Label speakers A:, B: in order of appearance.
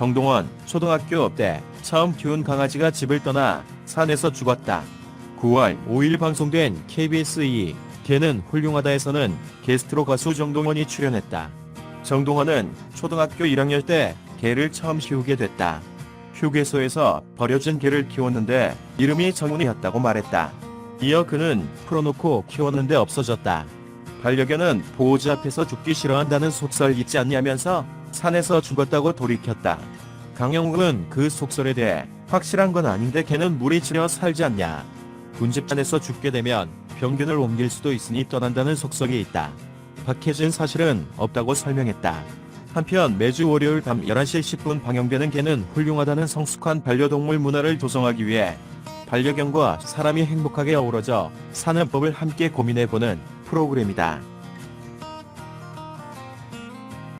A: 정동원 초등학교 때 처음 키운 강아지가 집을 떠나 산에서 죽었다. 9월 5일 방송된 KBS 2 개는 훌륭하다에서는 게스트로 가수 정동원이 출연했다. 정동원은 초등학교 1학년 때 개를 처음 키우게 됐다. 휴게소에서 버려진 개를 키웠는데 이름이 정훈이었다고 말했다. 이어 그는 풀어놓고 키웠는데 없어졌다. 반려견은 보호자 앞에서 죽기 싫어한다는 속설 있지 않냐면서 산에서 죽었다고 돌이켰다. 강영욱은 그 속설에 대해 확실한 건 아닌데 개는 물이 지려 살지 않냐. 군집단에서 죽게 되면 병균을 옮길 수도 있으니 떠난다는 속설이 있다. 박해진 사실은 없다고 설명했다. 한편 매주 월요일 밤 11시 10분 방영되는 개는 훌륭하다는 성숙한 반려동물 문화를 조성하기 위해 반려견과 사람이 행복하게 어우러져 사는 법을 함께 고민해보는 프로그램이다.